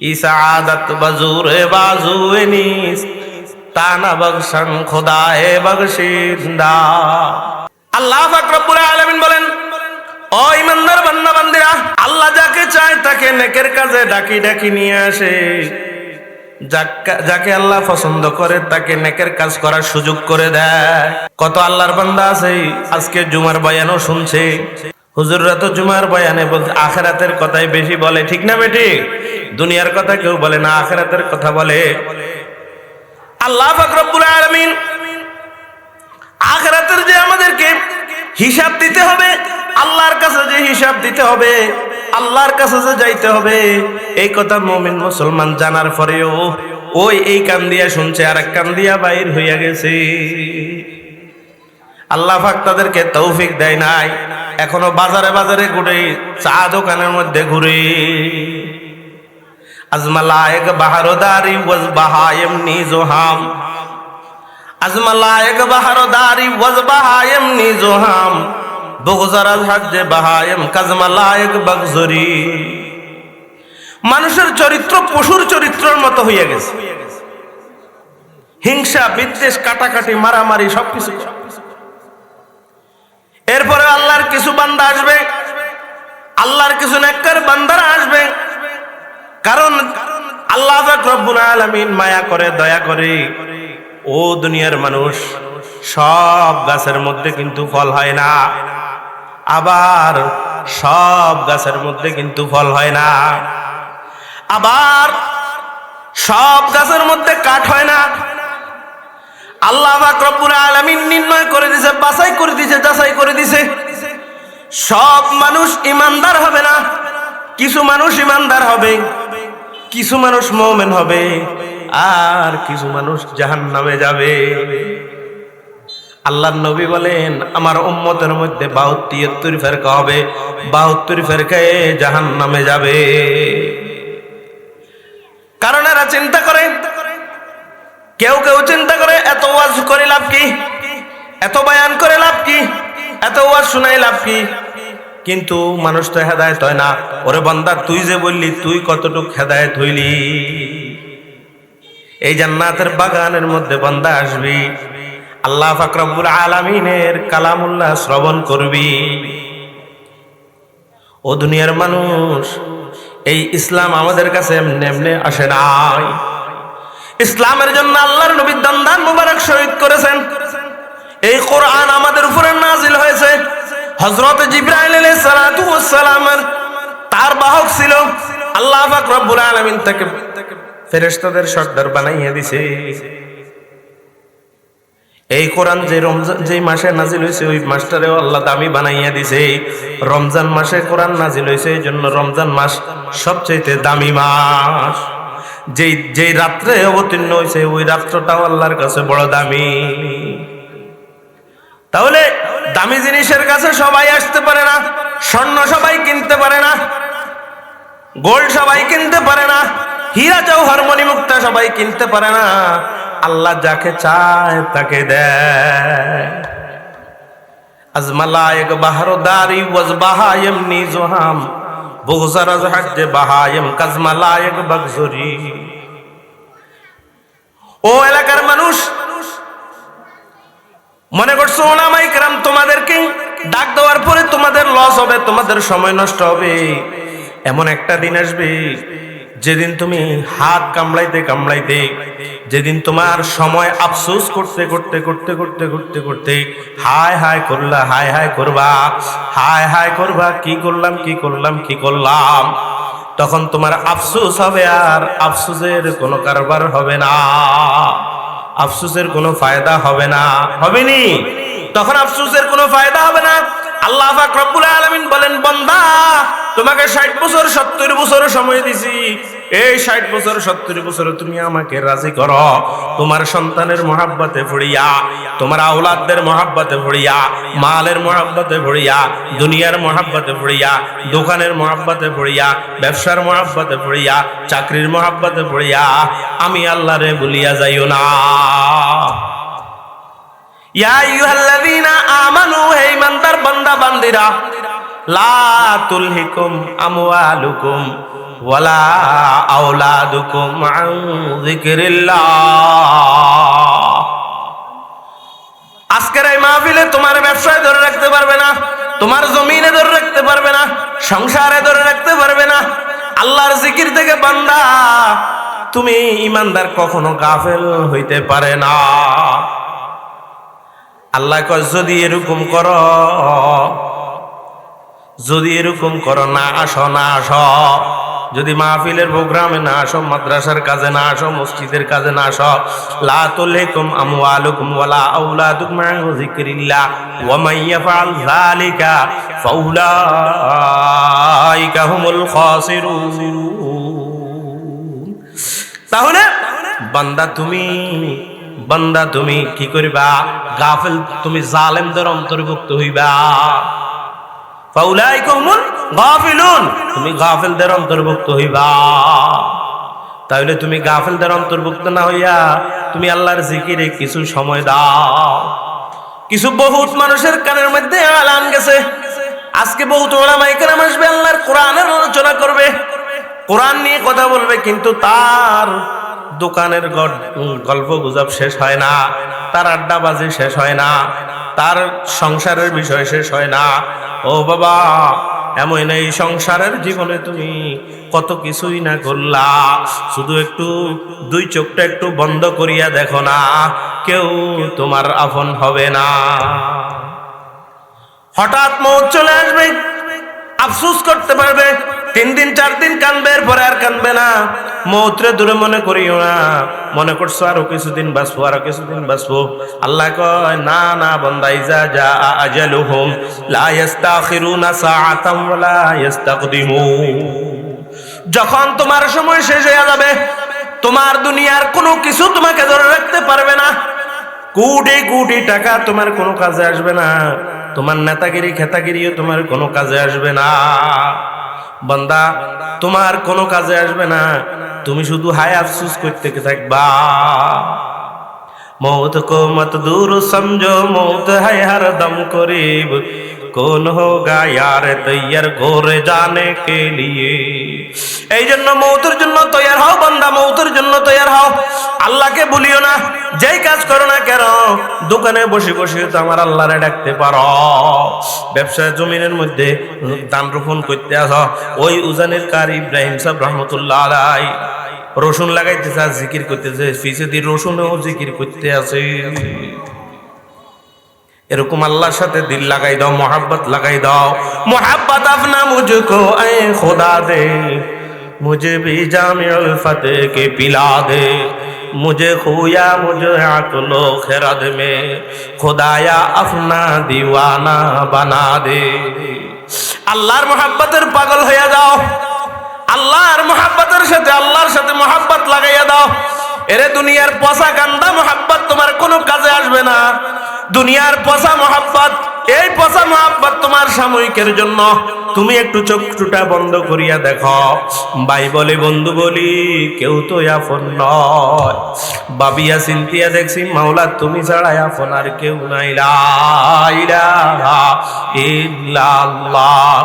ইসাদত নিস আল্লাহ আলামিন বলেন, ও ইমানদার বান্দা বান্দিরা আল্লাহ যাকে চায় তাকে নেকের কাজে ডাকি ডাকি নিয়ে আসে। যাকে আল্লাহ পছন্দ করে তাকে নেকের কাজ করার সুযোগ করে দেয়। কত আল্লাহর বান্দা আছে, আজকে জুমার বয়ানও শুনছে। হুজুররা তো জুমার বয়ানে বলছে, আখেরাতের কথাই বেশি বলে, ঠিক না বেটি? দুনিয়ার কথা কেউ বলে না, আখেরাতের কথা বলে। আল্লাহ ফাকরুল আলমিন আখেরাতের যে আমাদেরকে হিসাব দিতে হবে, আল্লাহর কাছে যে হিসাব দিতে হবে, আল্লাহর কাছে যে যাইতে হবে, এই কথা মমিন মুসলমান জানার পরেও ওই এই কান দিয়া শুনছে আর এক কান দিয়া বাইর হইয়া গেছে। আল্লাহ পাক তাদেরকে তৌফিক দেয় নাই। এখনও বাজারে বাজারে ঘুরে, চা দোকানের মধ্যে ঘুরে। আজমালায়ক বাহারদারি ওয়াজ বাহায়ম নিজোহাম আজমালায়ক বাহারদারি ওয়াজ বাহায়ম নিজোহাম বগজারাজ হাজ্জে বাহায়ম কাজমালায়ক বাগজরি। মানুষের চরিত্র পশুর চরিত্রের মতো হইয়া গেছে। হিংসা, বিদ্বেষ, কাটাকাটি, মারামারি সবকিছু। এরপরে আল্লাহর কিছু বান্দা আসবে। আল্লাহর কিছু নেককার বান্দারা আসবে। কারণ আল্লাহ রব্বুল আলামিন মায়া করে, দয়া করে। ও দুনিয়ার মানুষ, সব গাছের মধ্যে কিন্তু ফল হয় না। আবার সব গাছের মধ্যে কিন্তু ফল হয় না। আবার সব গাছের মধ্যে কাঠ হয় না। আল্লাহ রব্বুল আলামিন নির্ণয় করে দিছে, বাছাই করে দিছে, যাচাই করে দিছে। সব মানুষ ইমানদার হবে না? কিছু মানুষ ইমানদার হবে, কিছু মানুষ মোমেন হবে, আর কিছু মানুষ জাহান নামে যাবে। আল্লাহ নবী বলেন, আমার উম্মতের মধ্যে বাহাত্তর ফেরকা হবে, বাহাত্তর ফেরকায় জাহান নামে যাবে। কারণ এরা চিন্তা করে কেউ কেউ চিন্তা করে, এত ওয়াজ করে লাভ কি? এত বয়ান করে লাভ কি? এত ওয়াজ শোনাই লাভ কি? কিন্তু মানুষ তো হেদায়ত হয় না। ওরে বন্দা, তুই যে বললি, তুই কতটুক হেদায়ত হইলি? এই জান্নাতের বাগানের মধ্যে বান্দা আসবি। আল্লাহ ফাকরাবুল আলামিনের কালামুল্লাহ শ্রবণ করবি। ও দুনিয়ার মানুষ, এই ইসলাম আমাদের কাছে এমনি এমনি আসে নাই। ইসলামের জন্য আল্লাহর নবী দান মুবারক শহীদ করেছেন। এই কোরআন আমাদের উপরে নাজিল হয়েছে। ওয়াস সালামের তার বাহক ছিল। আল্লাহ রব্বুল আলামিন তাকে ফেরেশতাদের সর্দার দিছে। এই কোরআন যে রমজান, যে মাসে নাজিল হয়েছে, ওই মাসটারেও আল্লাহ দামি বানাইয়া দিছে। রমজান মাসে কোরআন নাজিল হয়েছে, এই জন্য রমজান মাস সবচেয়ে দামি মাস। যেই যেই রাত্রে অবতীর্ণ হয়েছে ওই রাত্রটাও আল্লাহর কাছে বড় দামি। তাহলে দামি জিনিসের কাছে সবাই আসতে পারে না, স্বর্ণ সবাই কিনতে পারে না, গোল্ড সবাই কিনতে পারে না, হীরা জৌহর মণিমুক্তা সবাই কিনতে পারে না, আল্লাহ যাকে চায় তাকে দেয়। আজমালায়ক বাহারদারি ওয়াজ বাহায়ম নিজহাম ও এলাকার মানুষ, মনে করছ ওলামাই কেরাম, তোমাদেরকে ডাক দেওয়ার পরে তোমাদের লস হবে, তোমাদের সময় নষ্ট হবে। এমন একটা দিন আসবে যেদিন তুমি হাত কামড়াইতে কামড়াইতে, যেদিন তোমার সময় আফসোস করতে করতে করতে করতে করতে করতে হায় হায় করলা, হায় হায় করবা, হায় হায় করবা, কি করলাম কি করলাম কি করলাম? তখন তোমার আফসোস হবে আর আফসোসের কোনো কারবার হবে না। আফসোসের কোনো ফায়দা হবে না। হবে নি? তখন আফসোসের কোনো ফায়দা হবে না। আল্লাহ রব্বুল আলামিন বলেন, বান্দা, তোমাকে 60 বছর 70 বছর সময় দিছি। এই 60 বছর 70 বছর তুমি আমাকে রাজি করো। তোমার সন্তানের মহাব্বতে পড়িয়া তোমার আওলাদদের মহাব্বতে পড়িয়া মালের মহাব্বতে পড়িয়া দুনিয়ার মহাব্বতে পড়িয়া দোকানের মহাব্বতে পড়িয়া ব্যবসার মহাব্বতে পড়িয়া চাকরির মহাব্বতে পড়িয়া আমি আল্লাহরে বলিয়া যাইও না। আমানু, হে বান্দিরা। লা তুলহিকুম ওয়ালা আজকের এই মাহফিলে তোমার ব্যবসায় ধরে রাখতে পারবে না, তোমার জমিনে ধরে রাখতে পারবে না, সংসারে ধরে রাখতে পারবে না। আল্লাহর জিকির থেকে বান্দা, তুমি ইমানদার কখনো গাফেল হইতে পারে না। আল্লাহ কয়, যদি এরকম কর, যদি এরকম করো, না আসো না আসো। যদি মাহফিলের প্রোগ্রামে না আসো, মাদ্রাসার কাজে না আসো, মসজিদের কাজে না আসো, লা তুলাইকুম আমওয়ালুকুম ওয়ালা আওলাদুকুম আন যিকরিল্লাহ, ওয়া মান ইয়াফআল যালিকা ফাউলাইকা হুমুল খাসিরুন। তাহলে বান্দা তুমি বান্দা, তুমি কি করিবা? গাফেল, তুমি জালেমদের অন্তর্ভুক্ত হইবা। ফাউলাইকুমুল গাফিলুন, তুমি গাফেলদের অন্তর্ভুক্ত হইবা। তাহলে তুমি গাফেলদের অন্তর্ভুক্ত না হইয়া তুমি আল্লাহর জিকিরে কিছু সময় দাও। কিছু বহুত মানুষের কানের মধ্যে আলান গেছে। আজকে বহুত ওলামাই আসবে, আল্লাহর কোরআনের আলোচনা করবে। কোরআন নিয়ে কথা বলবে, কিন্তু তার দোকানের গল্প গুজব শেষ হয় না। তার আড্ডাবাজি শেষ হয় না। তার সংসারের বিষয় শেষ হয় না। ও বাবা, এমন এই সংসারের জীবনে তুমি কত কিছুই না করলা। শুধু একটু, দুই চোখটা একটু বন্ধ করিয়া দেখো না। কেউ তোমার আপন হবে না। হঠাৎ মৌত চলে আসবে। আফসুস করতে পারবে। তিন দিন, চার দিন কানবে, এরপরে আর কানবে না। মৌত্রে দূরে মনে করিও না। মনে করছ আরও কিছুদিন বাঁচবো, আরও কিছুদিন বাঁচবো। আল্লাহ কয়, না না বন্দা ইজা যা, আজালুহুম। লা ইস্তাখিরুনা সাআতাম ওয়া লা ইস্তাকদিমুন যখন তোমার সময় শেষ হয়ে যাবে, তোমার দুনিয়ার কোনো কিছু তোমাকে ধরে রাখতে পারবে না। কোটি কোটি টাকা তোমার কোনো কাজে আসবে না। তোমার নেতাগিরি, খেতাগিরিও তোমার কোনো কাজে আসবে না। বান্দা, তোমার কোনো কাজে আসবে না। তুমি শুধু হায় আফসুস করতে থাকবা। মৌত কো মত দূর সমঝো, মৌত হায় হার দম করিব। কোন হোগা ইয়ার তৈয়ার গোরে জানে কে লিয়ে এই জন্য মৌতর জন্য তৈয়ার হও বান্দা, মৌতর জন্য তৈয়ার হও। আল্লাহকে বলিও না, যেই কাজ করো না কেন, দোকানে বসে বসে তো আমার আল্লাহরে ডাকতে পারো। ব্যবসায় জমিনের মধ্যে ধান রোপণ করতে আস। ওই উজানের কার ইব্রাহিম সাহ রহমতুল্লাহ আলাই, রসুন লাগাইতে আর জিকির করতেছে ফিসে দিয়ে রসুনেও জিকির করতে আছে এরকম আল্লাহর সাথে দিল লাগাই দাও, মহাব্বত লাগাই দাও। মহাব্বত আপনা মুঝকো এ খোদা দে মুঝে ভি জামিউল ফতে কে পিলা দে। मुझे खोया मुझे अकलो खरद में खुदाया अपना दीवाना बना दे আল্লাহর মোহাব্বতের পাগল হয়ে যাও আল্লাহর মোহাব্বতের সাথে আল্লাহর সাথে মোহাব্বত লাগাইয়া দাও এরে দুনিয়ার পচা কান্দা মোহাব্বত তোমার কোনো কাজে আসবে না দুনিয়ার পচা মোহাব্বত এই পচা মোহাব্বত তোমার সাময়িকের জন্য। তুমি একটু চোখ টুটা বন্ধ করিয়া দেখো। ভাই বলে বন্ধু বলি, কেউ তো আপন নয়। বাবিয়া চিন্তিয়া দেখছি, মাওলা তুমি ছাড়া আপন আর কেউ নাই। লা ইলাহা ইল্লাল্লাহ,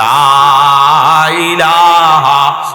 লা ইলাহা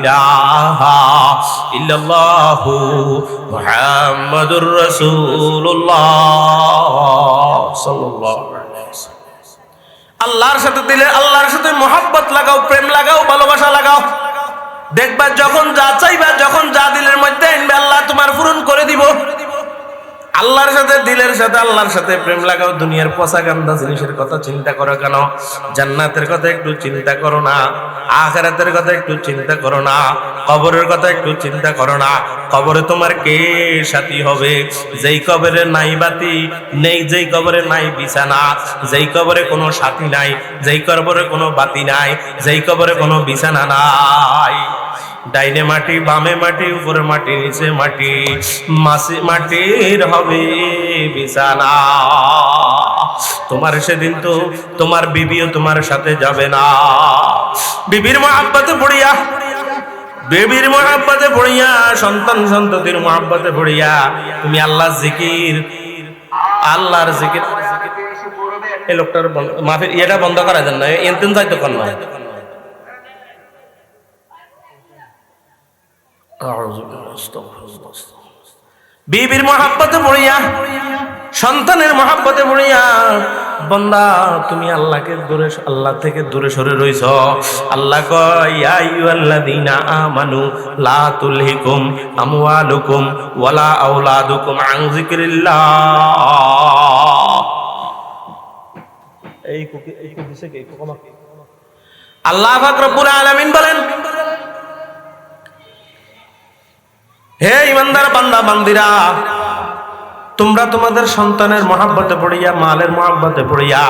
ইলাহা ইল্লাল্লাহু মুহাম্মাদুর আল্লাহর সাথে দিলে আল্লাহর সাথে মোহাব্বত লাগাও, প্রেম লাগাও, ভালোবাসা লাগাও। দেখবা যখন যা চাইবা, যখন যা দিলের মধ্যে আনবে, আল্লাহ তোমার পূরণ করে দিব। আল্লাহর সাথে, দিলের সাথে, আল্লাহর সাথে প্রেম লাগাও, দুনিয়ার পচা গান্দা জিনিসের কথা চিন্তা করো কেন? জান্নাতের কথা একটু চিন্তা করো না, আখেরাতের কথা একটু চিন্তা করো না, কবরের কথা একটু চিন্তা করো না। কবরে তোমার কে সাথী হবে? যেই কবরে নাই বাতি নেই, যেই কবরে নাই বিছানা, যেই কবরে কোনো সাথী নাই, যেই কবরে কোনো বাতি নাই, যেই কবরে কোনো বিছানা নাই। ডাইনে মাটি, বামে মাটি, উপরে মাটি, নিচে মাটি মাসি মাটির হবে বিছানা। তোমার সেদিন তো তোমার বিবিও তোমার সাথে যাবে না। বিবির মহাব্বতে পড়িয়া বেবির মহাব্বতে পড়িয়া সন্তান সন্ততির মহাব্বতে পড়িয়া তুমি আল্লাহ জিকির, আল্লাহর জিকির। এই লোকটার বন্ধ- মাফি এটা বন্ধ করা যান না এনতেন যাইতো কর না বিবির মহাব্বতে পড়িয়া সন্তানের মহাব্বতে পড়িয়া বন্দা তুমি আল্লাহকে দূরে আল্লাহ থেকে দূরে সরে রইছ। আল্লাহ কয় আইয়ুহাল্লাযীনা আমানু লা তুলহিকুম আমওয়ালুকুম ওয়ালা আওলাদুকুম আন যিকরিল্লাহ। এই কুকি এই কুকি দিছে কে? আল্লাহ পাক রব্বুল আলামিন বলেন হে ইমানদার বান্দা, বান্দিরা, তোমরা তোমাদের সন্তানের মহাব্বতে পড়িয়া, মালের মহাব্বতে পড়িয়া,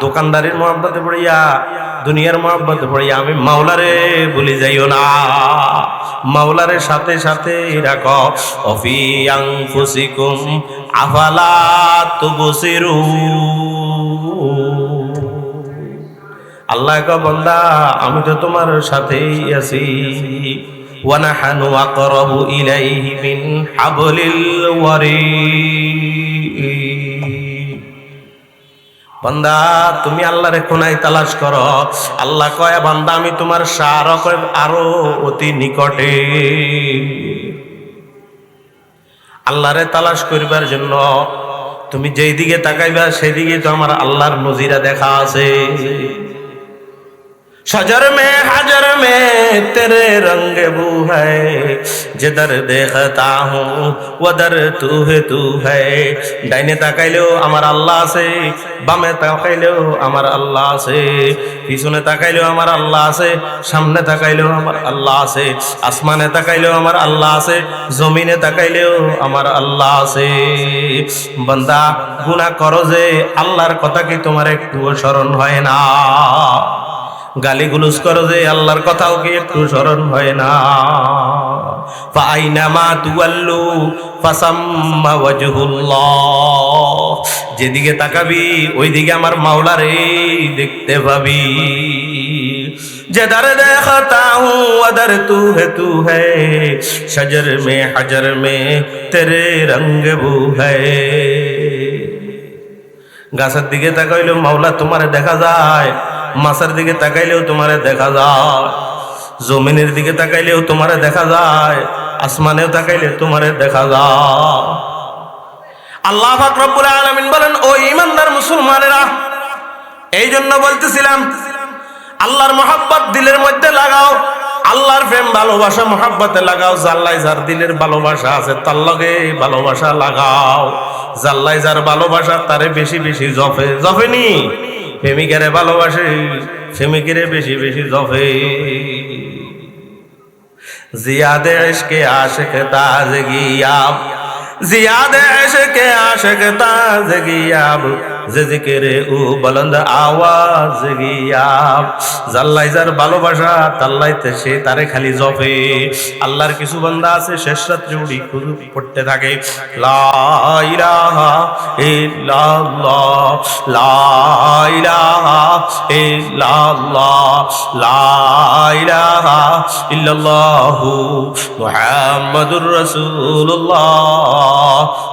দোকানদারির মহাব্বতে পড়িয়া, দুনিয়ার মহাব্বতে পড়িয়া, আমি মাওলারে ভুলে যাইও না। মাওলারে সাথে সাথে রাখো, অফি আনফুসিকুম, আফালা তুবসিরু। আল্লাহ ক বন্দা, আমি তো তোমার সাথেই আছি। ওয়ানাহানু আকরাবু ইলাইহি মিন হাবলিল ওয়ারিদ বান্দা, তুমি আল্লাহরে কোনায় তালাশ করো। আল্লাহ কয়, বান্দা, আমি তোমার সারক আরও অতি নিকটে। আল্লাহরে তালাশ করিবার জন্য তুমি যেই দিকে তাকাইবা সেই দিকে তো আমার আল্লাহর নজিরা দেখা আছে। সজর মে, হাজর মে, তেরে রঙ বু হ্যায় দেখতা হুঁ তু হে তু হাইনে ডাইনে তাকাইলেও আমার আল্লাহ আছে, বামে তাকাইলেও আমার আল্লাহ আছে, পিছনে তাকাইলেও আমার আল্লাহ আছে, সামনে তাকাইলেও আমার আল্লাহ আছে, আসমানে তাকাইলেও আমার আল্লাহ আছে, জমিনে তাকাইলেও আমার আল্লাহ আছে। বান্দা গুণা করো যে আল্লাহর কথা কি তোমার একটু স্মরণ হয় না। গালি গুলুস করো যে আল্লাহর কথাও কি একটু স্মরণ হয় না। ফাইনামা তুয়াল্লু ফাসাম্মা ওয়াজহুল্লাহ। যেদিকে তাকাবি, ওইদিকে আমার মাওলারে দেখতে পাবি। যে দারে দেখাতা হুঁ অদর তু হে তু হে সজর মে, হজর মে, তেরে রঙ্গ বু হে গাছের দিকে তাকাইলো মাওলা তোমারে দেখা যায়। মাছের দিকে তাকাইলেও তোমারে দেখা যায়, জমিনের দিকে তাকাইলেও তোমারে দেখা যায়, আসমানেও তাকাইলে তোমারে দেখা যায়। আল্লাহ পাক রব্বুল আলামিন বলেন, ও ইমানদার মুসলমানেরা এই জন্য বলতেছিলাম, আল্লাহর মহাব্বত দিলের মধ্যে লাগাও, আল্লাহর প্রেম ভালোবাসা মহাব্বতে লাগাও জাল্লাই যার দিলের ভালোবাসা আছে তার লগে ভালোবাসা লাগাও জাল্লাই যার ভালোবাসা তারে বেশি বেশি জফে, জফেনি। প্রেমিকারে ভালোবাসে প্রেমিকেরে বেশি বেশি জফে জিয়াদে ইশকে তাজ তাজগিয়াব জিয়াদে ইশকে তাজ তাজগিয়াব জিকিরে ও বলন্দ আওয়াজ জাল্লাই যার ভালোবাসা, তাল্লাইতে সে তারে খালি জপে। আল্লাহর কিছু আছে, শেষ রাত্রে উড়ি পড়তে থাকে।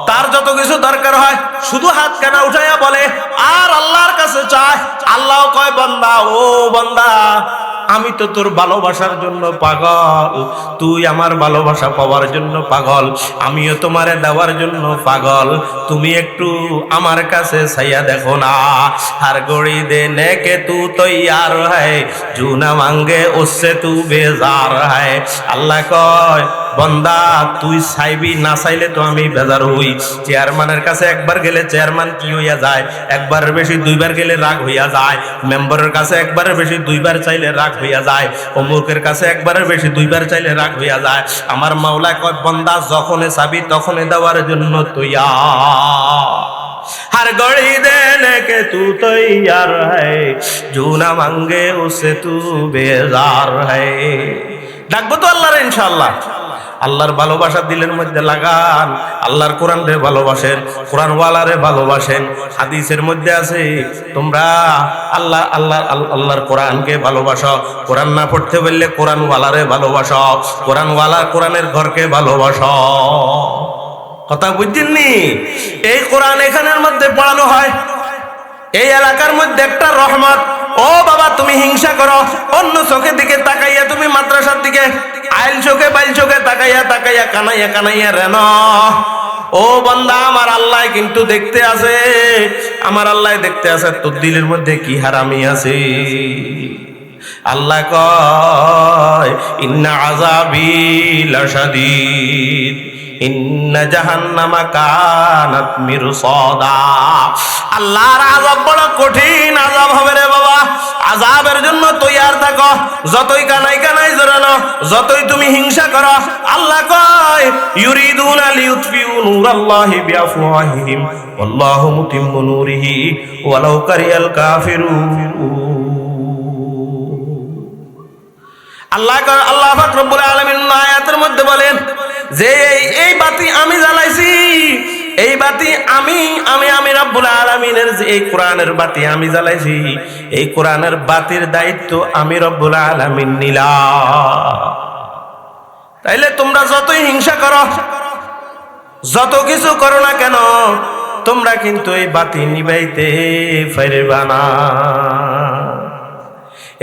তার যত কিছু দরকার হয়, শুধু হাত কানা উঠাইয়া বলে আর আল্লাহর কাছে চায়। আল্লাহ কয় বন্দা ও বান্দা আমি তো তোর ভালোবাসার জন্য পাগল। তুই আমার ভালোবাসা পাওয়ার জন্য পাগল। আমিও তোমারে দেওয়ার জন্য পাগল। তুমি একটু আমার কাছে ছাইয়া দেখো না। হার গড়ি দে নেকে তু তৈয়ার হয়। জুনা মাঙ্গে ওসে তু বেজার হয়। আল্লাহ কয়, বন্দা, তুই চাইবি না চাইলে তো আমি বেজার হই। চেয়ারম্যানের কাছে একবার গেলে চেয়ারম্যান কি হইয়া যায়? একবার বেশি দুইবার গেলে রাগ হইয়া যায়। মেম্বারের কাছে একবারের বেশি দুইবার চাইলে রাগ হইয়া যায় অমুকের কাছে একবারের বেশি দুইবার চাইলে রাগ হইয়া যায় আমার মাওলা কয় বন্দা যখনই চাবি তখনই দেওয়ার জন্য তৈয়া हर घड़ी देने के तू तैयार है जो न मांगे उसे तू बेजार है ডাকবো তো আল্লাহর ইনশাআল্লাহ আল্লাহর ভালোবাসা দিলের মধ্যে লাগান। আল্লাহর কোরআন রে ভালোবাসেন কোরআন ওয়ালারে ভালোবাসেন, হাদিসের মধ্যে আছে, তোমরা আল্লাহ আল্লাহ, আল- আল্লাহর কোরআনকে ভালোবাসো। কোরআন না পড়তে বললে কোরআন ওয়ালারে ভালোবাসো কোরআন ওয়ালা কোরআনের ঘরকে ভালোবাসো। কথা বুঝছেননি? এই কোরআন এখানের মধ্যে পড়ানো হয়। এই এলাকার মধ্যে একটা রহমত। ও বাবা, তুমি হিংসা করো, অন্য চোখের দিকে তাকাইয়া তুমি মাদ্রাসার দিকে আইল চোখে বাইল চোখে তাকাইয়া তাকাইয়া কানাইয়া কানাইয়া রেন। ও বান্দা, আমার আল্লাহ কিন্তু দেখতে আছে। আমার আল্লাহ দেখতে আছে, তোর দিলের মধ্যে কি হারামি আছে? আল্লাহ কয়, ইন্না আল্লাহর আযাব বড় কঠিন আযাব হবে রে বাবা। আযাবের জন্য তৈয়ার থাকো। যতই কানাই কানাই জোরানো যতই তুমি হিংসা করো, আল্লাহ কয়, ইউরিদুনা নূরিহি, ওয়ালাউ কারিয়াল আল্লাহ আল্লাহ পাক রব্বুল আলামিন আয়াতের মধ্যে বলেন, যে এই বাতি আমি এই বাতি আমি আমি আমি রব্বুল আলামিনের যে এই কোরআনের বাতি আমি জ্বালাইছি, এই কোরআনের বাতির দায়িত্ব আমি রব্বুল আলামিন নিলাম। তাইলে তোমরা যতই হিংসা করো, যত কিছু করো না কেন, তোমরা কিন্তু এই বাতি নিবাইতে পারবা না।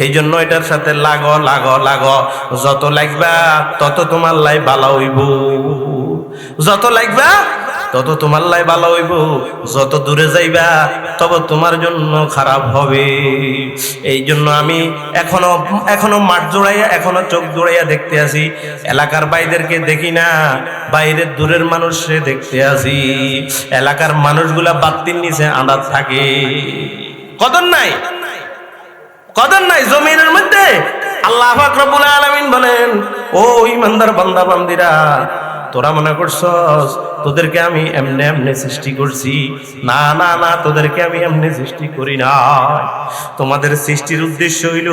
এই জন্য এটার সাথে লাগো লাগো লাগো, যত লাগবা, তত তোমার লাই ভালো হইব। যত লাগবা, তত তোমার লাই ভালো হইব। যত দূরে যাইবা, তব তোমার জন্য খারাপ হবে। এই জন্য আমি এখনও এখনও মাঠ জোড়াইয়া, এখনও চোখ জোড়াইয়া দেখতে আসি এলাকার বাইদেরকে দেখি না, বাইরের দূরের মানুষে দেখতে আসি এলাকার মানুষগুলা বাত্তির নিচে আঁদাত থাকে। কদর নাই? কদর নাই জমিনের মধ্যে? আল্লাহ পাক রব্বুল আলামিন বলেন, ও ইমানদার বান্দা, বান্দিরা তোরা মনে করছস, তোদেরকে আমি এমনি এমনি সৃষ্টি করছি? না না না, তোদেরকে আমি এমনি সৃষ্টি করি না তোমাদের সৃষ্টির উদ্দেশ্য হইল,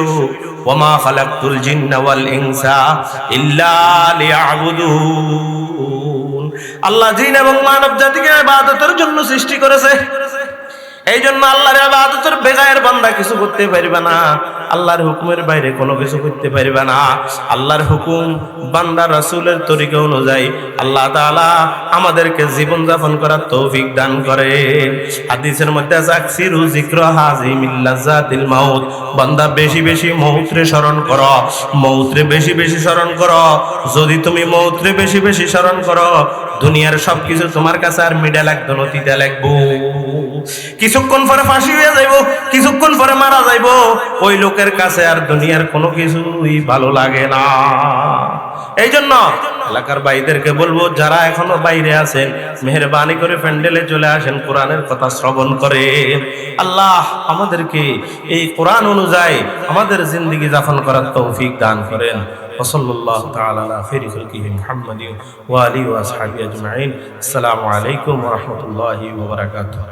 ওমা ফালাকুল জিন্নাওয়াল ইংসা ইল্লা আল্লাহ জিন এবং মানব জাতিকে ইবাদতের জন্য সৃষ্টি করেছে। এই জন্য আল্লাহর আবাদতের বেগায়ের বান্দা কিছু করতে পারবে না। আল্লাহর হুকুমের বাইরে কোনো কিছু করতে পারবে না। আল্লাহর হুকুম বান্দা রাসূলের তরিকা অনুযায়ী আল্লাহ তাআলা আমাদেরকে জীবন যাপন করার তৌফিক দান করে। হাদিসের মধ্যে আছে, আকসিরু যিকর হাজিমিল লাযাতিল মাউত। বান্দা বেশি বেশি মৌত্রে স্মরণ করো। মৌত্রে বেশি বেশি স্মরণ করো। যদি তুমি মৌত্রে বেশি বেশি স্মরণ করো, দুনিয়ার সবকিছু তোমার কাছে আর মিডা লাগতো নতিতে লাগবো কিছুক্ষণ পরে ফাঁসি হয়ে যাইব কিছুক্ষণ পরে মারা যাইব ওই লোকের কাছে আর দুনিয়ার কোনো কিছুই ভালো লাগে না এই জন্য এলাকার ভাইদেরকে বলবো যারা এখনো বাইরে আছেন মেহরবানি করে প্যান্ডেলে চলে আসেন কোরআনের কথা শ্রবণ করে আল্লাহ আমাদেরকে এই কোরআন অনুযায়ী আমাদের জিন্দগি যাপন করার তৌফিক দান করেন وصلى الله تعالى على خير خلقه محمد وآله وأصحابه أجمعين السلام عليكم ورحمة الله وبركاته